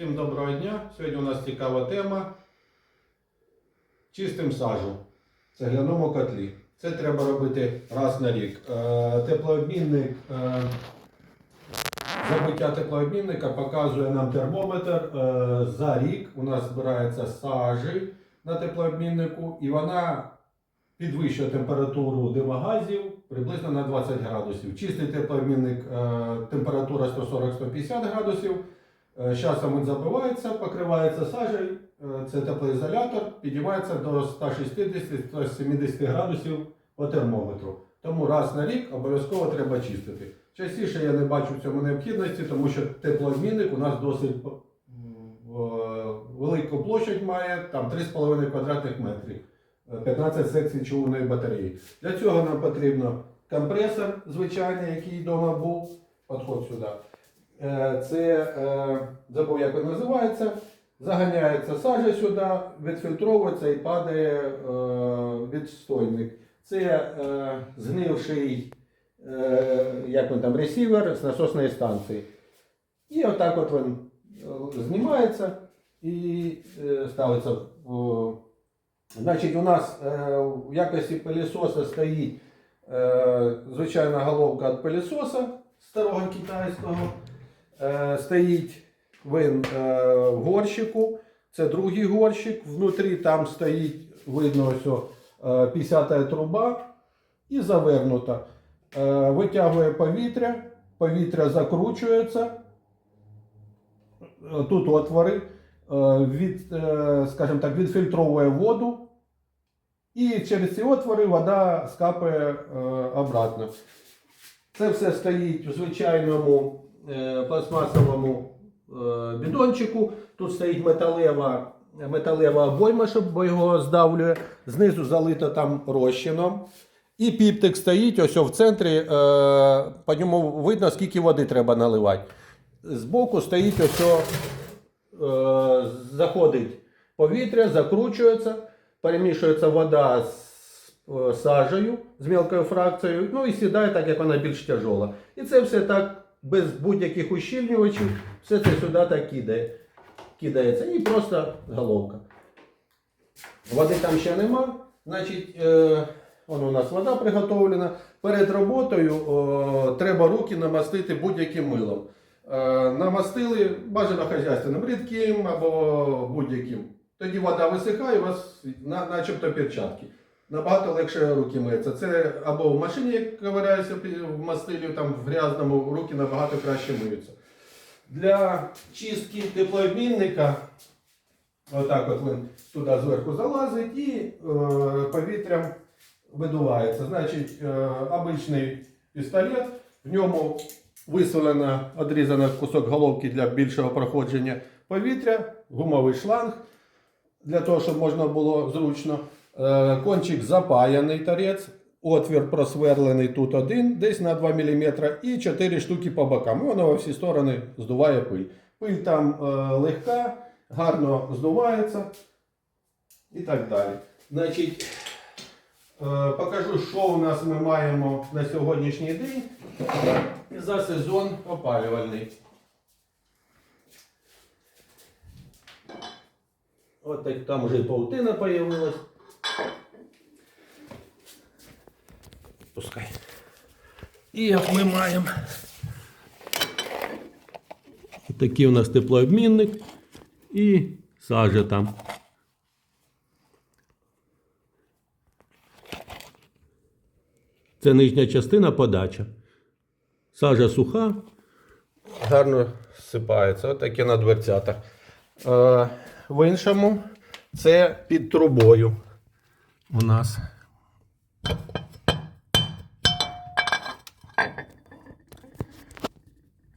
Всім доброго дня. Сьогодні у нас цікава тема. Чистим сажу в цегляному котлі. Це треба робити раз на рік. Е, Теплообмінник, е, забиття теплообмінника показує нам термометр. Е, За рік у нас збирається сажі на теплообміннику і вона підвищує температуру димогазів приблизно на 20 градусів. Чистий теплообмінник температура 140-150 градусів. Е, з часом він забивається, покривається сажею, е, це теплоізолятор, піднімається до 160-170 градусів по термометру. Тому раз на рік обов'язково треба чистити. Частіше я не бачу в цьому необхідності, тому що теплообмінник у нас досить велику площадь має, там 3,5 квадратних метрів, е, 15 секцій човної батареї. Для цього нам потрібно компресор звичайний, який вдома був. Подход сюди. Е, Це е, забув, як він називається. Заганяється сажа сюди, відфільтровується і падає е, відстойник. Це згнивший е, як він там, ресівер з насосної станції. І отак от він знімається і ставиться. Значить, у нас в якості пилісоса стоїть звичайна головка від пилісоса старого китайського. Е, стоїть він е, в горщику. Це другий горщик. Внутрі там стоїть, видно, ось о, е, 50 труба і завернута. Витягує повітря, повітря закручується. Тут отвори, від, скажімо так, відфільтровує воду. І через ці отвори вода скапає обратно. Це все стоїть у звичайному пластмасовому е, бідончику. Тут стоїть металева, металева обойма, щоб його здавлює. Знизу залито там розчином. І піптик стоїть ось в центрі. Е, по ньому видно, скільки води треба наливати. Збоку стоїть ось е, заходить повітря, закручується, перемішується вода з е, сажею, з мілкою фракцією, ну і сідає так, як вона більш тяжола. І це все так без будь-яких ущільнювачів, все це сюди так кидає, кидається. І просто головка. Води там ще нема. Значить, е, вон у нас вода приготовлена. Перед роботою о, треба руки намастити будь-яким милом. Е, намастили бажано хазяйственним рідким або будь-яким. Тоді вода висихає, у вас на, начебто перчатки. Набагато легше руки миються. Це або в машині як ковиряюся в мастилі, там в грязному руки набагато краще миються. Для чистки теплообмінника, отак от він туди зверху залазить і е, повітрям видувається. Значить, е, обичний пістолет, в ньому висолено одрізано кусок головки для більшого проходження повітря, гумовий шланг для того, щоб можна було зручно. Е, Кончик запаяний торець, отвір просверлений тут один, десь на 2 мм, і 4 штуки по бокам. І воно во всі сторони здуває пиль. Пиль там е, легка, гарно здувається і так далі. Значить, е, покажу, що у нас ми маємо на сьогоднішній день за сезон опалювальний. От так там вже і паутина появилась. Пускай. І от ми маємо. Такий у нас теплообмінник і сажа там. Це нижня частина подача. Сажа суха, гарно зсипається. Ось таке на дверцятах. Е, в іншому це під трубою у нас.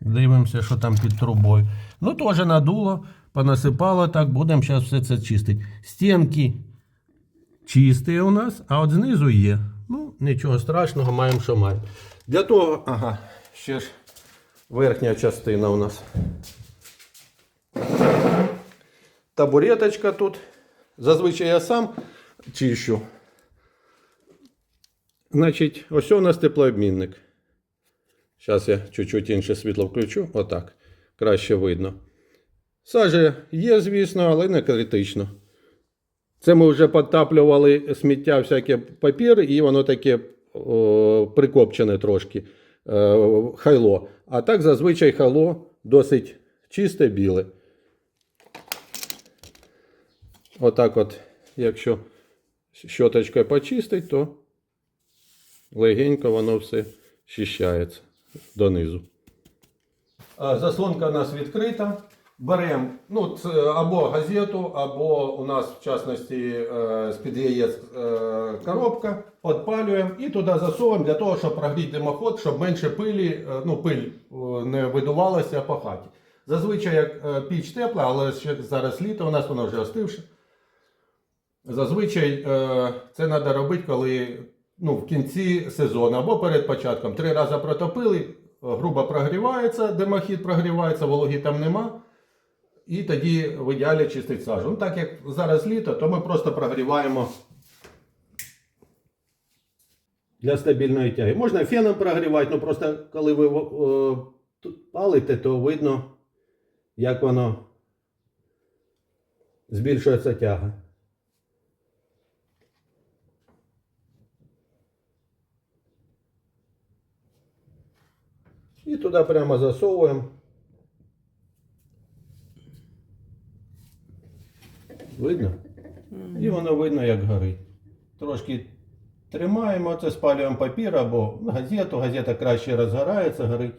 Дивимося, що там під трубою. Ну, теж надуло, понасипало так, будемо зараз все це чистити. Стінки чисті у нас, а от знизу є. Ну, нічого страшного, маємо, що маємо. Для того, ага, ще ж верхня частина у нас. Табуреточка тут. Зазвичай я сам чищу. Значить, ось у нас теплообмінник. Зараз я чуть-чуть інше світло включу. Отак. Краще видно. Сажа є, звісно, але не критично. Це ми вже підтаплювали сміття, всяке папір, і воно таке о, прикопчене трошки е, хайло. А так зазвичай хайло досить чисте біле. Отак от, якщо щоточкою почистить, то легенько воно все щищається донизу. Заслонка у нас відкрита. Беремо ну, або газету, або у нас, в частності, е, з-під яєць е, коробка, підпалюємо і туди засовуємо для того, щоб прогріти димоход, щоб менше пилі, е, ну, пиль не видувалася по хаті. Зазвичай як піч тепла, але ще зараз літо, у нас воно вже остивше. Зазвичай е, це треба робити, коли ну, в кінці сезону або перед початком. Три рази протопили, грубо прогрівається, димохід прогрівається, вологі там нема. І тоді в ідеалі чистить сажу. Ну, так як зараз літо, то ми просто прогріваємо для стабільної тяги. Можна феном прогрівати, ну просто коли ви е, палите, то видно, як воно збільшується тяга. І туди прямо засовуємо. Видно? І воно видно, як горить. Трошки тримаємо, це спалюємо папір або газету, газета краще розгорається, горить.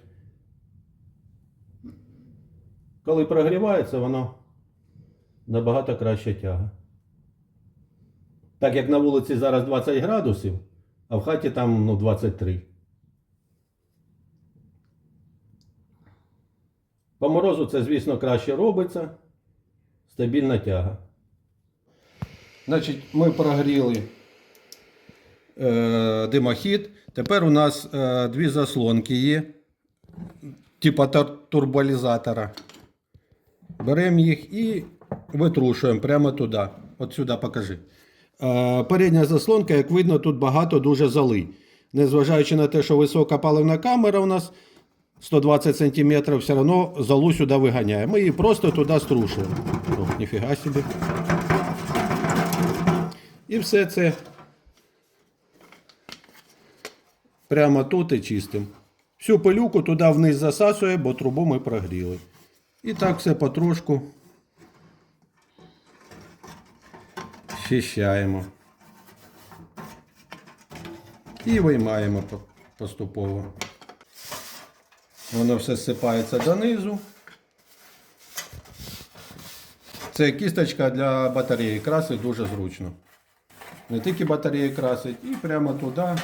Коли прогрівається, воно набагато краще тяга. Так як на вулиці зараз 20 градусів, а в хаті там ну, 23. По морозу це, звісно, краще робиться. Стабільна тяга. Значить, ми прогріли е, димохід. Тепер у нас е, дві заслонки є, типа турболізатора. Беремо їх і витрушуємо прямо туди. От сюди покажи. Е, передня заслонка, як видно, тут багато дуже золи. Незважаючи на те, що висока паливна камера у нас 120 см, все одно золу сюди виганяє. Ми її просто туди струшуємо. О, ніфіга собі. І все це прямо тут і чистим. Всю пилюку туди вниз засасує, бо трубу ми прогріли. І так все потрошку щищаємо. І виймаємо поступово. Воно все зсипається донизу. Це кісточка для батареї красить дуже зручно. Не тільки батареї красить, і прямо туди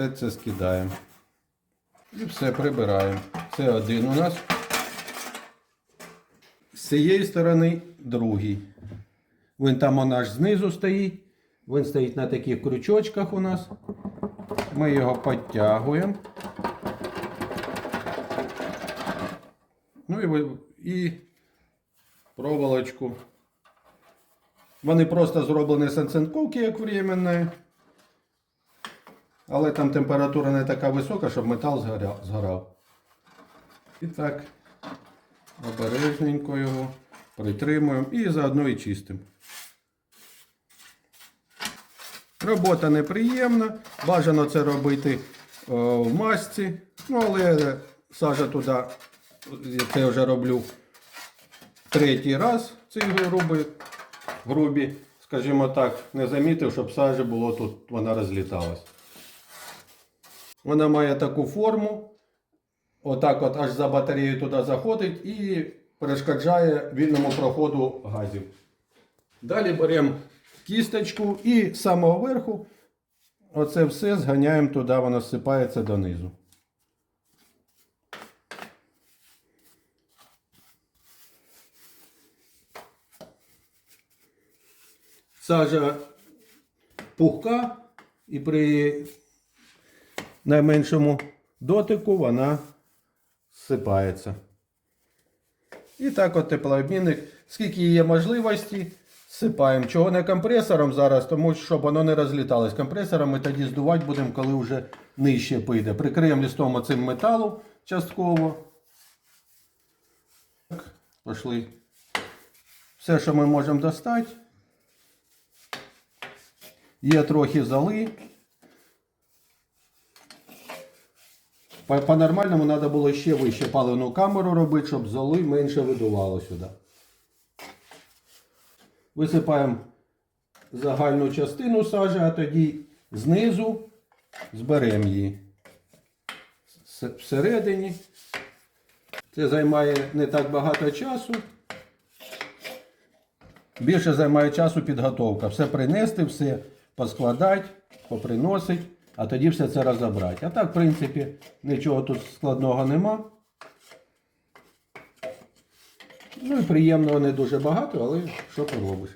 все це скидаємо. І все прибираємо. Це один у нас. З цієї сторони другий. Він там он аж знизу стоїть. Він стоїть на таких крючочках у нас. Ми його підтягуємо. Ну і, і проволочку. Вони просто зроблені з оцинковки, як временне. Але там температура не така висока, щоб метал згорав. І так, обережненько його притримуємо і заодно і чистимо. Робота неприємна. Бажано це робити е, в масці. Ну, але сажа туди, я це вже роблю третій раз ці грубі, грубі, скажімо так, не замітив, щоб сажа було тут, вона розліталась. Вона має таку форму. Отак от аж за батареєю туди заходить і перешкоджає вільному проходу газів. Далі беремо кісточку і з самого верху оце все зганяємо туди, воно всипається донизу. Сажа пухка і при найменшому дотику вона зсипається. І так от теплообмінник, скільки є можливості, сипаємо. Чого не компресором зараз, тому що щоб воно не розліталось. Компресором ми тоді здувати будемо, коли вже нижче піде. Прикриємо листом оцим металу частково. Пошли. Все, що ми можемо достати. Є трохи золи. По- По-нормальному треба було ще вище паливну камеру робити, щоб золи менше видувало сюди. Висипаємо загальну частину сажі, а тоді знизу зберемо її всередині. Це займає не так багато часу. Більше займає часу підготовка. Все принести, все поскладати, поприносити, а тоді все це розібрати. А так, в принципі, нічого тут складного нема. Ну і приємного не дуже багато, але що поробиш.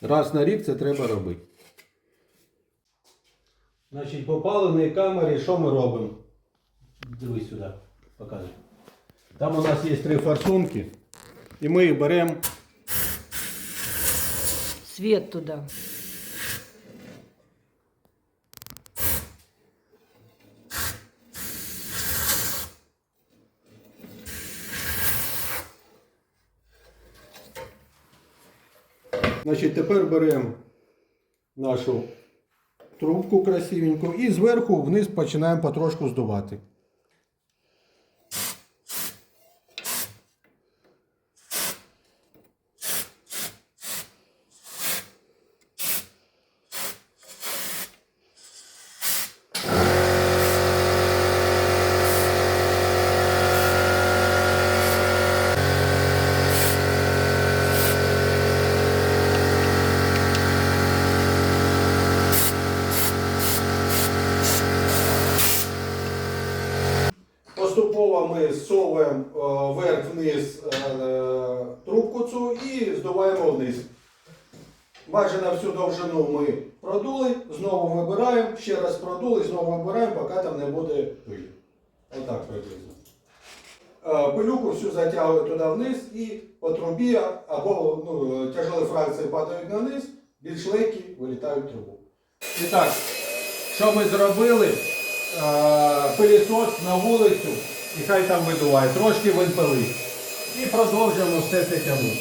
Раз на рік це треба робити. Значить, по паливній камері що ми робимо? Дивись сюди, показуй. Там у нас є три форсунки, і ми їх беремо Свет туда. Значить, тепер беремо нашу трубку красивеньку і зверху вниз починаємо потрошку здувати. Поступово ми зсовуємо е, вверх-вниз е, трубку цю і здуваємо вниз. Майже на всю довжину ми продули, знову вибираємо, ще раз продули, знову вибираємо, поки там не буде пилі. Отак приблизно. Е, Пилюку всю затягую туди вниз і по трубі або ну, тяжелі фракції падають на низ, більш легкі вилітають в трубу. І так, що ми зробили? Е, Пилісос на вулицю і хай там видуває. Трошки він пилить. І продовжуємо все це тягнути.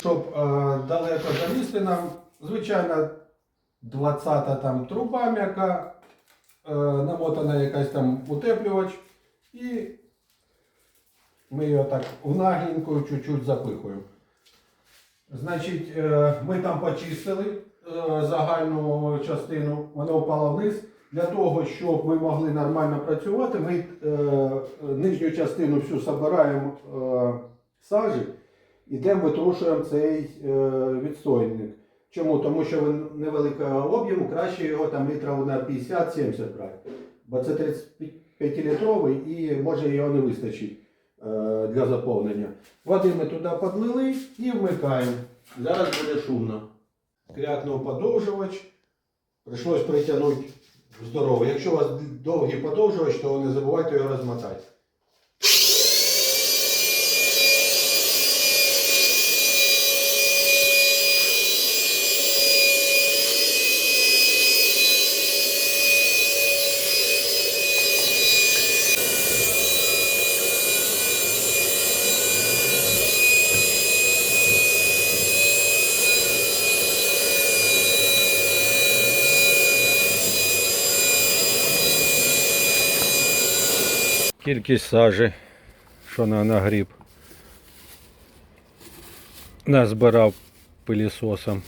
Щоб е, далеко залізти нам, звичайно, 20-та там труба м'яка, е, намотана якась там утеплювач, і ми його так в чуть-чуть запихуємо. Значить, е, ми там почистили е, загальну частину, вона впала вниз. Для того, щоб ми могли нормально працювати, ми нижню частину всю збираємо сажі. Ідемо витрушуємо цей відстойник. Чому? Тому що він невеликого об'єму, краще його там літрів на 50-70 брати. Бо це 35-літровий і може його не вистачить е, для заповнення. Води ми туди подлили і вмикаємо. Зараз буде шумно. Крякнув подовжувач. Прийшлось притягнути здоровий. Якщо у вас довгий подовжувач, то не забувайте його розмотати. Кількість сажі, що на нагріб. Назбирав пилісосом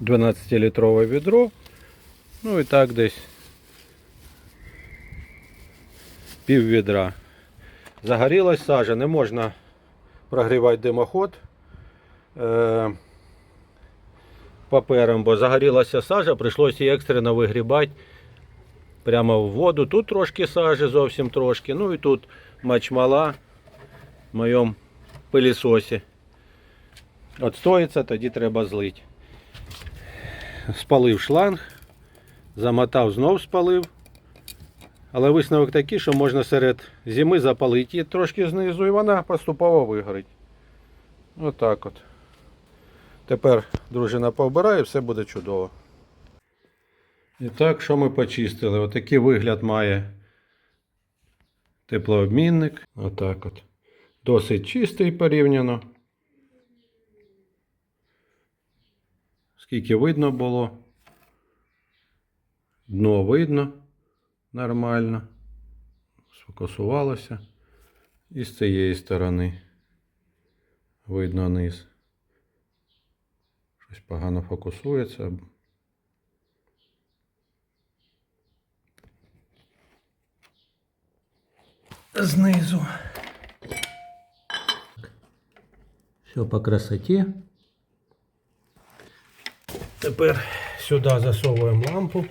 12-літрове відро. Ну і так десь пів відра. Загорілась сажа, не можна прогрівати димоход е, папером, бо загорілася сажа, прийшлося її екстрено вигрібати прямо в воду. Тут трошки сажі, зовсім трошки. Ну і тут мачмала в моєму пилісосі. Отстоїться, тоді треба злити. Спалив шланг, замотав, знов спалив. Але висновок такий, що можна серед зими запалити її трошки знизу і вона поступово вигорить. Отак от. Тепер дружина повбирає, все буде чудово. І так, що ми почистили? Отакий вигляд має теплообмінник. Отак от. Досить чистий порівняно. Скільки видно було. Дно видно нормально. Сфокусувалося. І з цієї сторони видно низ. Щось погано фокусується. Знизу. Все по красоті. Тепер сюди засовуємо лампу.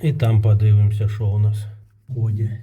І там подивимося, що у нас ході.